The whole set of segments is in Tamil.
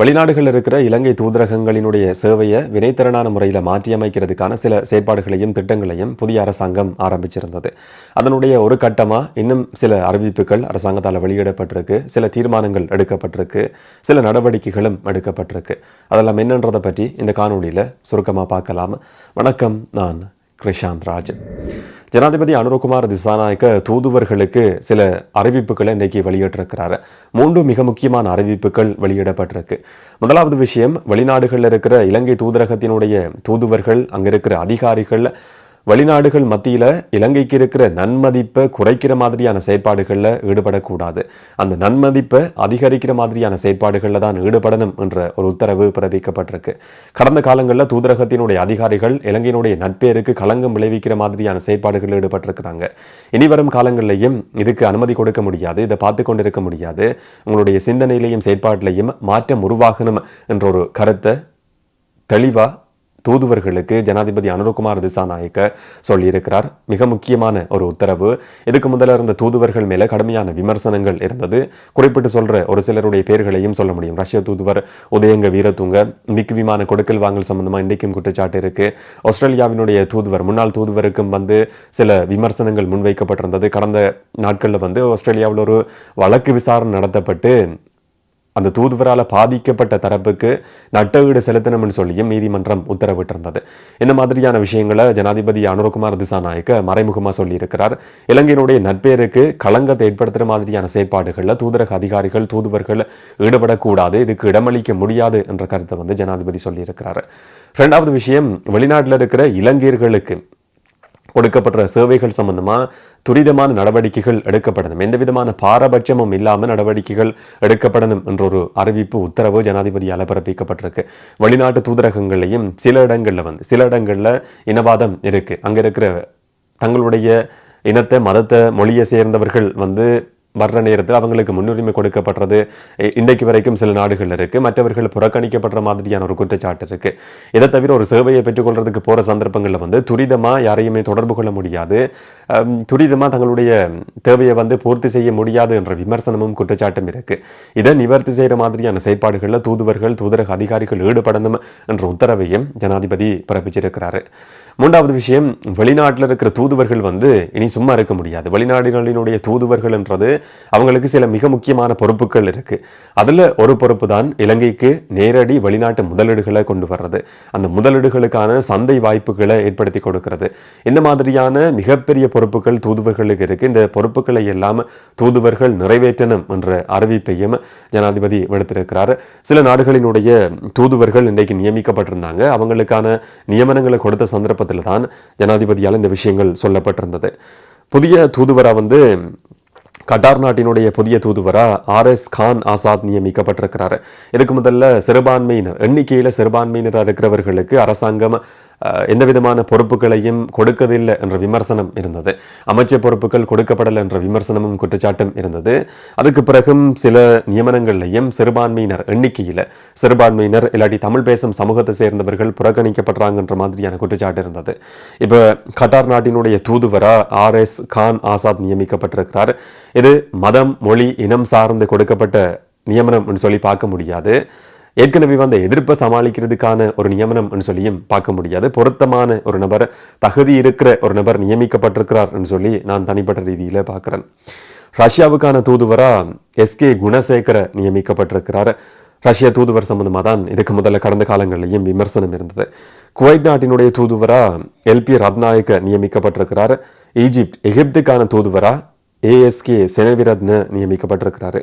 வெளிநாடுகளில் இருக்கிற இலங்கை தூதரகங்களினுடைய சேவையை வினைத்திறனான முறையில் மாற்றியமைக்கிறதுக்கான சில செயற்பாடுகளையும் திட்டங்களையும் புதிய அரசாங்கம் ஆரம்பிச்சிருந்தது. அதனுடைய ஒரு கட்டமாக இன்னும் சில அறிவிப்புகள் அரசாங்கத்தால் வெளியிடப்பட்டிருக்கு சில தீர்மானங்கள் எடுக்கப்பட்டிருக்கு சில நடவடிக்கைகளும் எடுக்கப்பட்டிருக்கு. அதெல்லாம் என்னன்றதை பற்றி இந்த காணொலியில் சுருக்கமாக பார்க்கலாம். வணக்கம் நான் கிருஷாந்த் ராஜ். ஜனாதிபதி அனுரகுமார் திசாநாயக்க தூதுவர்களுக்கு சில அறிவிப்புகளை இன்றைக்கி வெளியிட்டிருக்கிறாரு. மூன்று மிக முக்கியமான அறிவிப்புகள் வெளியிடப்பட்டிருக்கு. முதலாவது விஷயம் வெளிநாடுகளில் இருக்கிற இலங்கை தூதரகத்தினுடைய தூதுவர்கள் அங்கே இருக்கிற அதிகாரிகள் வெளிநாடுகள் மத்தியில் இலங்கைக்கு இருக்கிற நன்மதிப்பை குறைக்கிற மாதிரியான செயற்பாடுகளில் ஈடுபடக்கூடாது. அந்த நன்மதிப்பை அதிகரிக்கிற மாதிரியான செயற்பாடுகளில் தான் ஈடுபடணும் என்ற ஒரு உத்தரவு பிறப்பிக்கப்பட்டிருக்கு. கடந்த காலங்களில் தூதரகத்தினுடைய அதிகாரிகள் இலங்கையினுடைய நட்பேருக்கு களங்கம் விளைவிக்கிற மாதிரியான செயற்பாடுகளில் ஈடுபட்டிருக்கிறாங்க. இனி வரும் காலங்களிலையும் இதுக்கு அனுமதி கொடுக்க முடியாது இதை பார்த்து கொண்டிருக்க முடியாது. உங்களுடைய சிந்தனையிலையும் செயற்பாட்டிலையும் மாற்றம் உருவாகணும் என்ற ஒரு கருத்தை தெளிவாக தூதுவர்களுக்கு ஜனாதிபதி அனுரகுமார் திசாநாயக்க சொல்லியிருக்கிறார். மிக முக்கியமான ஒரு உத்தரவு. இதுக்கு முதல்ல இருந்த தூதுவர்கள் மேலே கடுமையான விமர்சனங்கள் இருந்தது. குறிப்பிட்டு சொல்ற ஒரு சிலருடைய பேர்களையும் சொல்ல முடியும். ரஷ்ய தூதுவர் உதயங்க வீரத்துங்க மிக் விமான கொடுக்கல் வாங்கல் சம்பந்தமா இன்றைக்கும் குற்றச்சாட்டு இருக்கு. ஆஸ்திரேலியாவினுடைய தூதுவர் முன்னாள் தூதுவருக்கும் வந்து சில விமர்சனங்கள் முன்வைக்கப்பட்டிருந்தது. கடந்த நாட்களில் வந்து ஆஸ்திரேலியாவில் ஒரு வழக்கு விசாரணை நடத்தப்பட்டு அந்த தூதுவரால் பாதிக்கப்பட்ட தரப்புக்கு நட்டவீடு செலுத்தணும்னு சொல்லியும் நீதிமன்றம் உத்தரவிட்டிருந்தது. இந்த மாதிரியான விஷயங்களை ஜனாதிபதி அனுரகுமார் திசாநாயக்க மறைமுகமாக சொல்லியிருக்கிறார். இலங்கையினுடைய நட்பேருக்கு களங்கத்தை ஏற்படுத்துகிற மாதிரியான செயற்பாடுகளில் தூதரக அதிகாரிகள் தூதுவர்கள் ஈடுபடக்கூடாது இதுக்கு இடமளிக்க முடியாது என்ற கருத்தை வந்து ஜனாதிபதி சொல்லியிருக்கிறார். ரெண்டாவது விஷயம் வெளிநாட்டில் இருக்கிற இலங்கையர்களுக்கு கொடுக்கப்படுற சேவைகள் சம்பந்தமாக துரிதமான நடவடிக்கைகள் எடுக்கப்படணும். எந்த விதமான பாரபட்சமும் இல்லாமல் நடவடிக்கைகள் எடுக்கப்படணும் என்ற ஒரு அறிவிப்பு உத்தரவு ஜனாதிபதியால் பிறப்பிக்கப்பட்டிருக்கு. வெளிநாட்டு தூதரகங்களையும் சில இடங்களில் வந்து சில இடங்களில் இனவாதம் இருக்குது அங்கே இருக்கிற தங்களுடைய இனத்தை மதத்தை மொழியை சேர்ந்தவர்கள் வந்து வர்ற நேரத்தில் அவங்களுக்கு முன்னுரிமை கொடுக்கப்படுறது இன்றைக்கு வரைக்கும் சில நாடுகள் இருக்குது மற்றவர்கள் புறக்கணிக்கப்படுற மாதிரியான ஒரு குற்றச்சாட்டு இருக்குது இதை தவிர ஒரு சேவையை பெற்றுக்கொள்றதுக்கு போகிற சந்தர்ப்பங்களில் வந்து துரிதமாக யாரையுமே தொடர்பு கொள்ள முடியாது. துரிதமாக தங்களுடைய தேவையை வந்து பூர்த்தி செய்ய முடியாது என்ற விமர்சனமும் குற்றச்சாட்டும் இருக்குது இதை நிவர்த்தி செய்கிற மாதிரியான செயற்பாடுகளில் தூதுவர்கள் தூதரக அதிகாரிகள் ஈடுபடணும் என்ற உத்தரவையும் ஜனாதிபதி பிறப்பிச்சிருக்கிறாரு. மூன்றாவது விஷயம் வெளிநாட்டில் இருக்கிற தூதுவர்கள் வந்து இனி சும்மா இருக்க முடியாது. வெளிநாடுகளினுடைய தூதுவர்கள்ன்றது அவங்களுக்கு சில மிக முக்கியமான பொறுப்புகள் இருக்குது அதில் ஒரு பொறுப்பு தான் இலங்கைக்கு நேரடி வெளிநாட்டு முதலீடுகளை கொண்டு வர்றது. அந்த முதலீடுகளுக்கான சந்தை வாய்ப்புகளை ஏற்படுத்தி கொடுக்கிறது. இந்த மாதிரியான மிகப்பெரிய பொறுப்புகள் தூதுவர்களுக்கு இருக்குது இந்த பொறுப்புகளை எல்லாம் தூதுவர்கள் நிறைவேற்றணும் என்ற அறிவிப்பையும் ஜனாதிபதி விடுத்திருக்கிறார். சில நாடுகளினுடைய தூதுவர்கள் இன்றைக்கு நியமிக்கப்பட்டிருந்தாங்க. அவங்களுக்கான நியமனங்களை கொடுத்த சந்தர்ப்பத்தில் தான் ஜனாதிபதியால் இந்த விஷயங்கள் சொல்லப்பட்டிருந்தது. புதிய தூதுவரா வந்து கட்டார் நாட்டினுடைய புதிய தூதுவரா ஆர் எஸ் கான் ஆசாத் நியமிக்கப்பட்டிருக்கிறாரு. இதுக்கு முதல்ல சிறுபான்மையினர் எண்ணிக்கையில் சிறுபான்மையினராக இருக்கிறவர்களுக்கு அரசாங்கம் எந்த விதமான பொறுப்புகளையும் கொடுக்கதில்லை என்ற விமர்சனம் இருந்தது. அமைச்சர் பொறுப்புகள் கொடுக்கப்படலை என்ற விமர்சனமும் குற்றச்சாட்டும் இருந்தது. அதுக்கு பிறகும் சில நியமனங்கள்லையும் சிறுபான்மையினர் எண்ணிக்கையில் சிறுபான்மையினர் இல்லாட்டி தமிழ் பேசும் சமூகத்தை சேர்ந்தவர்கள் புறக்கணிக்கப்படுறாங்கன்ற மாதிரியான குற்றச்சாட்டு இருந்தது. இப்போ கட்டார் நாட்டினுடைய தூதுவரா ஆர் எஸ் கான் ஆசாத் நியமிக்கப்பட்டிருக்கிறார். இது மதம் மொழி இனம் சார்ந்து கொடுக்கப்பட்ட நியமனம் சொல்லி பார்க்க முடியாது. ஏற்கனவே வந்த எதிர்ப்பை சமாளிக்கிறதுக்கான ஒரு நியமனம் சொல்லியும் பார்க்க முடியாது. பொருத்தமான ஒரு நபர் தகுதி இருக்கிற ஒரு நபர் நியமிக்கப்பட்டிருக்கிறார் சொல்லி நான் தனிப்பட்ட ரீதியில பார்க்குறேன். ரஷ்யாவுக்கான தூதுவரா எஸ்கே குணசேகர நியமிக்கப்பட்டிருக்கிறார். ரஷ்ய தூதுவர் சம்பந்தமாக தான் இதுக்கு முதல்ல கடந்த காலங்களிலையும் விமர்சனம் இருந்தது. குவைட் நாட்டினுடைய தூதுவரா எல்பி ரத்நாயக்க நியமிக்கப்பட்டிருக்கிறார். ஈஜிப்ட் எகிப்துக்கான தூதுவரா ஏஎஸ்கே செனவிரத்ன நியமிக்கப்பட்டிருக்கிறாரு.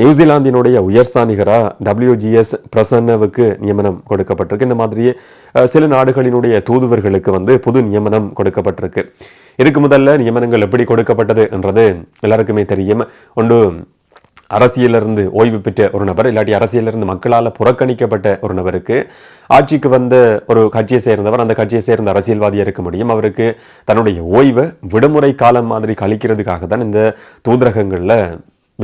நியூசிலாந்தினுடைய உயர்ஸ்தானிகரா டபிள்யூஜிஎஸ் பிரசன்னவுக்கு நியமனம் கொடுக்கப்பட்டிருக்கு. இந்த மாதிரியே சில நாடுகளினுடைய தூதுவர்களுக்கு வந்து புது நியமனம் கொடுக்கப்பட்டிருக்கு. இதுக்கு முதல்ல நியமனங்கள் எப்படி கொடுக்கப்பட்டது என்றது எல்லாருக்குமே தெரியும். ஒன்று அரசியலிருந்து ஓய்வு பெற்ற ஒரு நபர் இல்லாட்டி அரசியலிருந்து மக்களால் புறக்கணிக்கப்பட்ட ஒரு நபருக்கு ஆட்சிக்கு வந்த ஒரு கட்சியை சேர்ந்தவர் அந்த கட்சியை சேர்ந்த அரசியல்வாதியாக இருக்க முடியும். அவருக்கு தன்னுடைய ஓய்வை விடுமுறை காலம் மாதிரி கழிக்கிறதுக்காக தான் இந்த தூதரகங்களில்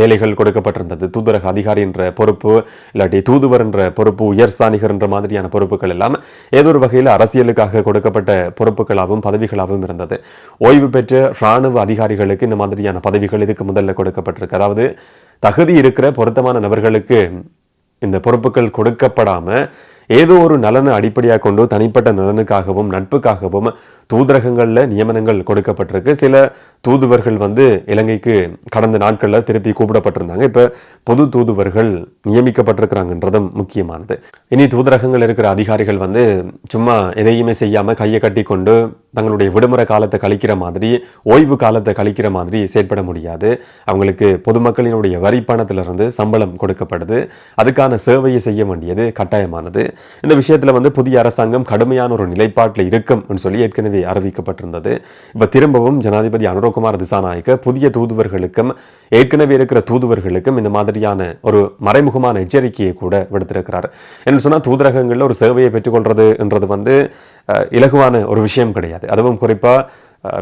வேலைகள் கொடுக்கப்பட்டிருந்தது. தூதரக அதிகாரி என்ற பொறுப்பு இல்லாட்டி தூதுவர் என்ற பொறுப்பு உயர்ஸ்தானிகர் என்ற மாதிரியான பொறுப்புகள் எல்லாம் ஏதோ ஒரு வகையில் அரசியலுக்காக கொடுக்கப்பட்ட பொறுப்புகளாகவும் பதவிகளாகவும் இருந்தது. ஓய்வு பெற்ற இராணுவ அதிகாரிகளுக்கு இந்த மாதிரியான பதவிகள் இதுக்கு முதல்ல கொடுக்கப்பட்டிருக்கு. அதாவது தகுதி இருக்கிற பொருத்தமான நபர்களுக்கு இந்த பொறுப்புகள் கொடுக்கப்படாம ஏதோ ஒரு நலனை அடிப்படையாக கொண்டு தனிப்பட்ட நலனுக்காகவும் நட்புக்காகவும் தூதரகங்களில் நியமனங்கள் கொடுக்கப்பட்டிருக்கு. சில தூதுவர்கள் வந்து இலங்கைக்கு கடந்த நாட்களில் திருப்பி கூப்பிடப்பட்டிருந்தாங்க. இப்போ பொது தூதுவர்கள் நியமிக்கப்பட்டிருக்கிறாங்கன்றதும் முக்கியமானது. இனி தூதரகங்கள் இருக்கிற அதிகாரிகள் வந்து சும்மா எதையுமே செய்யாமல் கையை கட்டி கொண்டு தங்களுடைய விடுமுறை காலத்தை கழிக்கிற மாதிரி ஓய்வு காலத்தை கழிக்கிற மாதிரி செயற்பட முடியாது. அவங்களுக்கு பொதுமக்களினுடைய வரி பணத்திலிருந்து சம்பளம் கொடுக்கப்படுது. அதுக்கான சேவையை செய்ய வேண்டியது கட்டாயமானது. இந்த விஷயத்தில் வந்து புதிய அரசாங்கம் கடுமையான ஒரு நிலைப்பாட்டில் இருக்கும் சொல்லி ஏற்கனவே அறிவிக்கப்பட்டிருந்தது. இப்போ திரும்பவும் ஜனாதிபதி அனுரகுமார் திசாநாயக்க புதிய தூதுவர்களுக்கும் ஏற்கனவே இருக்கிற தூதுவர்களுக்கும் இந்த மாதிரியான ஒரு மறைமுகமான எச்சரிக்கையை கூட விடுத்திருக்கிறார். என்று சொன்னால் தூதரகங்களில் ஒரு சேவையை பெற்றுக்கொள்றதுன்றது வந்து இலகுவான ஒரு விஷயம் கிடையாது. அதுவும் குறிப்பாக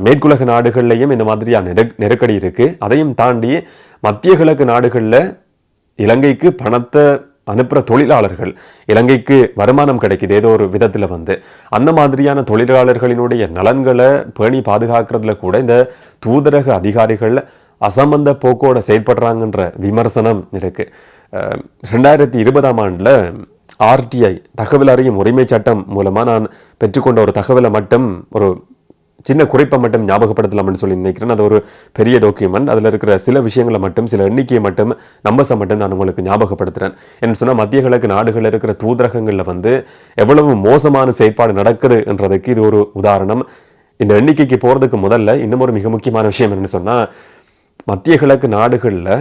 மேற்குலக நாடுகள்லையும் இந்த மாதிரியான நெருக் நெருக்கடி இருக்குது அதையும் தாண்டி மத்திய கிழக்கு நாடுகளில் இலங்கைக்கு பணத்தை அனுப்புகிற தொழிலாளர்கள் இலங்கைக்கு வருமானம் கிடைக்குது ஏதோ ஒரு விதத்தில் வந்து. அந்த மாதிரியான தொழிலாளர்களினுடைய நலன்களை பேணி பாதுகாக்கிறதுல கூட இந்த தூதரக அதிகாரிகள் அசம்பந்த போக்கோட செயல்படுறாங்கன்ற விமர்சனம் இருக்குது ரெண்டாயிரத்தி இருபதாம் ஆண்டில் ஆர்டிஐ தகவல் அறியும் உரிமை சட்டம் மூலமாக நான் பெற்றுக்கொண்ட ஒரு தகவலை மட்டும் ஒரு சின்ன குறிப்பை மட்டும் ஞாபகப்படுத்தலாம்னு சொல்லி நினைக்கிறேன். அது ஒரு பெரிய டாக்குமெண்ட் அதில் இருக்கிற சில விஷயங்களை மட்டும் சில எண்ணிக்கையை மட்டும் நம்பர்ஸை மட்டும் நான் உங்களுக்கு ஞாபகப்படுத்துகிறேன் என்ன சொன்னால் மத்திய கிழக்கு நாடுகளில் இருக்கிற தூதரகங்களில் வந்து எவ்வளவு மோசமான செயற்பாடு நடக்குதுன்றதுக்கு இது ஒரு உதாரணம். இந்த எண்ணிக்கைக்கு போகிறதுக்கு முதல்ல இன்னும் ஒரு மிக முக்கியமான விஷயம் என்னென்னு சொன்னால் மத்திய கிழக்கு நாடுகளில்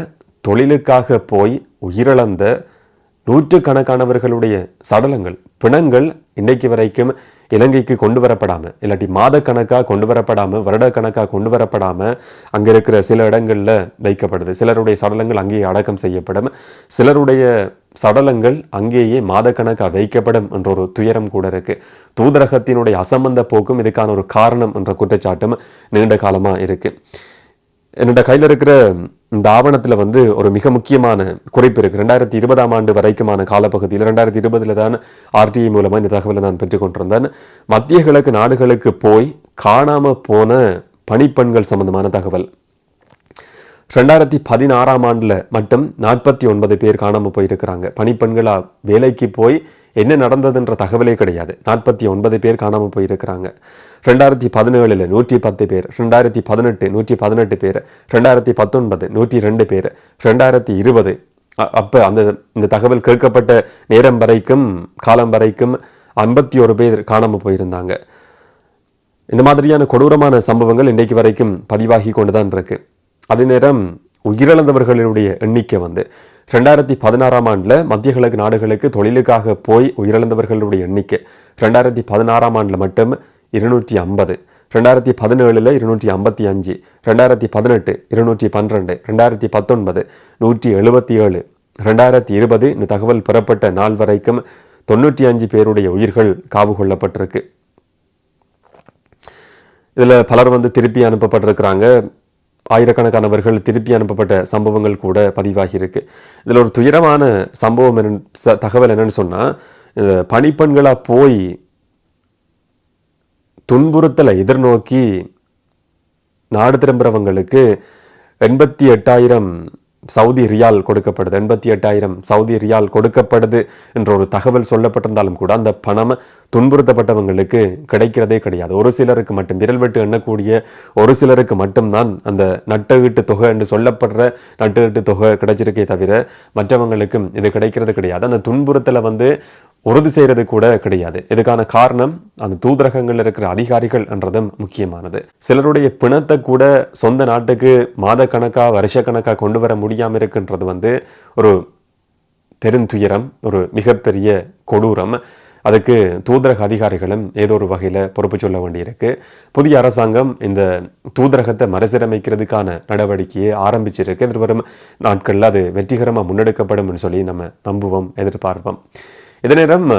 தொழிலுக்காக போய் உயிரிழந்த நூற்றுக்கணக்கானவர்களுடைய சடலங்கள் பிணங்கள் இன்றைக்கு வரைக்கும் இலங்கைக்கு கொண்டு வரப்படாமல் இல்லாட்டி மாதக்கணக்காக கொண்டு வரப்படாமல் வருடக்கணக்காக கொண்டு வரப்படாமல் அங்கே இருக்கிற சில இடங்களில் வைக்கப்படுது. சிலருடைய சடலங்கள் அங்கேயே அடக்கம் செய்யப்படும். சிலருடைய சடலங்கள் அங்கேயே மாதக்கணக்காக வைக்கப்படும் என்ற ஒரு துயரம் கூட இருக்கு. தூதரகத்தினுடைய அசம்பந்த போக்கும் இதுக்கான ஒரு காரணம் என்ற குற்றச்சாட்டும் நீண்ட காலமாக இருக்குது என்னோட கையில் இருக்கிற இந்த ஆவணத்தில் வந்து ஒரு மிக முக்கியமான குறிப்பு இருக்குது ரெண்டாயிரத்தி இருபதாம் ஆண்டு வரைக்குமான காலப்பகுதியில் ரெண்டாயிரத்தி இருபதில் தான் ஆர்டிஐ மூலமாக இந்த தகவலை நான் பெற்றுக்கொண்டிருந்தேன். மத்திய கிழக்கு நாடுகளுக்கு போய் காணாமல் போன பணிப்பெண்கள் சம்பந்தமான தகவல். ரெண்டாயிரத்தி பதினாறாம் ஆண்டில் மட்டும் நாற்பத்தி ஒன்பது பேர் காணாமல் போயிருக்கிறாங்க. பணிப்பெண்களாக வேலைக்கு போய் என்ன நடந்ததுன்ற தகவலே கிடையாது. நாற்பத்தி ஒன்பது பேர் காணாமல் போயிருக்கிறாங்க. ரெண்டாயிரத்தி பதினேழில் நூற்றி பத்து பேர் ரெண்டாயிரத்தி பதினெட்டு நூற்றி பதினெட்டு பேர் ரெண்டாயிரத்தி பத்தொன்பது நூற்றி ரெண்டு பேர் ரெண்டாயிரத்தி இருபது அப்போ அந்த இந்த தகவல் கேட்கப்பட்ட நேரம் வரைக்கும் காலம் வரைக்கும் ஐம்பத்தி ஒரு பேர் காணாமல் போயிருந்தாங்க. இந்த மாதிரியான கொடூரமான சம்பவங்கள் இன்றைக்கு வரைக்கும் பதிவாகி கொண்டு தான் இருக்குது அதே நேரம் உயிரிழந்தவர்களுடைய எண்ணிக்கை வந்து ரெண்டாயிரத்தி பதினாறாம் ஆண்டில் மத்திய கிழக்கு நாடுகளுக்கு தொழிலுக்காக போய் உயிரிழந்தவர்களுடைய எண்ணிக்கை ரெண்டாயிரத்தி பதினாறாம் ஆண்டில் மட்டும் இருநூற்றி ஐம்பது ரெண்டாயிரத்தி பதினேழில் இருநூற்றி ஐம்பத்தி அஞ்சு ரெண்டாயிரத்தி பதினெட்டு இருநூற்றி பன்னிரெண்டு ரெண்டாயிரத்தி பத்தொன்பது நூற்றி எழுபத்தி ஏழு ரெண்டாயிரத்தி இருபது இந்த தகவல் பெறப்பட்ட நாள் வரைக்கும் தொண்ணூற்றி அஞ்சு பேருடைய உயிர்கள் காவு கொள்ளப்பட்டிருக்கு. இதில் பலர் வந்து திருப்பி அனுப்பப்பட்டிருக்கிறாங்க. ஆயிரக்கணக்கானவர்கள் திருப்பி அனுப்பப்பட்ட சம்பவங்கள் கூட பதிவாகியிருக்கு. இதில் ஒரு துயரமான சம்பவம் என்ன ச- தகவல் என்னன்னு சொன்னால் இந்த பணிப்பெண்களாக போய் துன்புறுத்தலை எதிர்நோக்கி நாடு திரும்புகிறவங்களுக்கு எண்பத்தி எட்டாயிரம் சவுதி ரியால் கொடுக்கப்படுது. எண்பத்தி எட்டாயிரம் சவுதி ரியால் கொடுக்கப்படுது என்ற ஒரு தகவல் சொல்லப்பட்டிருந்தாலும் கூட அந்த பணம் துன்புறுத்தப்பட்டவங்களுக்கு கிடைக்கிறதே கிடையாது. ஒரு சிலருக்கு மட்டும் விரல் வெட்டு எண்ணக்கூடிய ஒரு சிலருக்கு மட்டும்தான் அந்த நட்டஈட்டு தொகை என்று சொல்லப்படுற நட்டஈட்டு தொகை கிடைச்சிருக்கே தவிர மற்றவங்களுக்கும் இது கிடைக்கிறது கிடையாது. அந்த துன்புறுத்தலை வந்து உறுதி செய்கிறது கூட கிடையாது. இதுக்கான காரணம்? அந்த தூதரகங்கள் இருக்கிற அதிகாரிகள் என்றதும் முக்கியமானது. சிலருடைய பிணத்தை கூட சொந்த நாட்டுக்கு மாதக்கணக்காக வருஷ கணக்காக கொண்டு வர முடியாமல் இருக்குன்றது வந்து ஒரு பெருந்துயரம் ஒரு மிகப்பெரிய கொடூரம். அதுக்கு தூதரக அதிகாரிகளும் ஏதோ ஒரு வகையில் பொறுப்பு சொல்ல வேண்டியிருக்கு. புதிய அரசாங்கம் இந்த தூதரகத்தை மறுசீரமைக்கிறதுக்கான நடவடிக்கையை ஆரம்பிச்சிருக்கு. எதிர்வரும் நாட்களில் அது வெற்றிகரமாக முன்னெடுக்கப்படும் சொல்லி நம்ம நம்புவோம் எதிர்பார்ப்போம். இதே நேரம்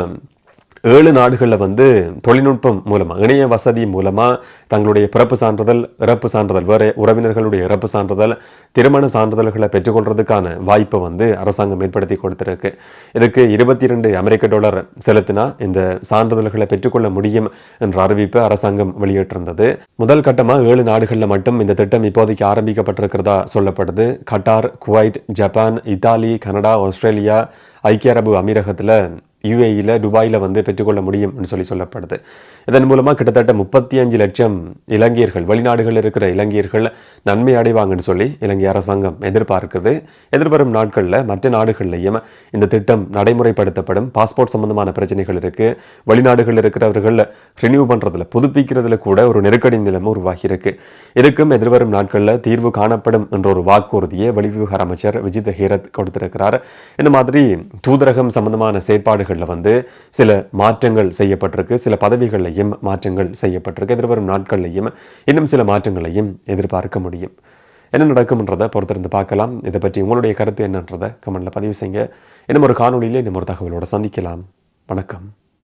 ஏழு நாடுகளில் வந்து தொழில்நுட்பம் மூலமாக இணைய வசதி மூலமாக தங்களுடைய பிறப்பு சான்றிதழ் இறப்பு சான்றிதழ் வேறு உறவினர்களுடைய இறப்பு சான்றிதழ் திருமண சான்றிதழ்களை பெற்றுக்கொள்றதுக்கான வாய்ப்பை வந்து அரசாங்கம் ஏற்படுத்தி கொடுத்துருக்கு. இதுக்கு இருபத்தி ரெண்டு அமெரிக்க டாலர் செலுத்தினா இந்த சான்றிதழ்களை பெற்றுக்கொள்ள முடியும் என்ற அறிவிப்பை அரசாங்கம் வெளியிட்டிருந்தது. முதல் கட்டமாக ஏழு நாடுகளில் மட்டும் இந்த திட்டம் இப்போதைக்கு ஆரம்பிக்கப்பட்டிருக்கிறதா சொல்லப்படுது. Qatar Kuwait Japan Italy Canada Australia ஐக்கிய அரபு அமீரகத்தில் யுஏஇயில் துபாயில் வந்து பெற்றுக்கொள்ள முடியும்னு சொல்லி சொல்லப்படுது. இதன் மூலமாக கிட்டத்தட்ட முப்பத்தி அஞ்சு லட்சம் இலங்கையர்கள் வெளிநாடுகளில் இருக்கிற இலங்கையர்கள் நன்மை அடைவாங்கன்னு சொல்லி இலங்கை அரசாங்கம் எதிர்பார்க்குது. எதிர்வரும் நாட்களில் மற்ற நாடுகள்லையும் இந்த திட்டம் நடைமுறைப்படுத்தப்படும். பாஸ்போர்ட் சம்பந்தமான பிரச்சனைகள் இருக்குது வெளிநாடுகளில் இருக்கிறவர்கள் ரினியூ பண்ணுறதுல புதுப்பிக்கிறதுல கூட ஒரு நெருக்கடி நிலைமை உருவாகியிருக்கு இதுக்கும் எதிர்வரும் நாட்களில் தீர்வு காணப்படும் என்ற ஒரு வாக்குறுதியை வெளிவிவகார அமைச்சர் விஜித் ஹீரத் கொடுத்திருக்கிறார். இந்த மாதிரி தூதரகம் சம்பந்தமான செயற்பாடுகள் செயற்பாடுகளில் வந்து சில மாற்றங்கள் செய்யப்பட்டிருக்கு. சில பதவிகளையும் மாற்றங்கள் செய்யப்பட்டிருக்கு. எதிர்வரும் நாட்கள்லையும் இன்னும் சில மாற்றங்களையும் எதிர்பார்க்க முடியும். என்ன நடக்கும்ன்றதை பொறுத்திருந்து பார்க்கலாம். இதை பற்றி உங்களுடைய கருத்து என்னன்றதை கமெண்டில் பதிவு செய்யுங்க. இன்னும் ஒரு காணொலியில் இன்னும் ஒரு தகவலோட சந்திக்கலாம். வணக்கம்.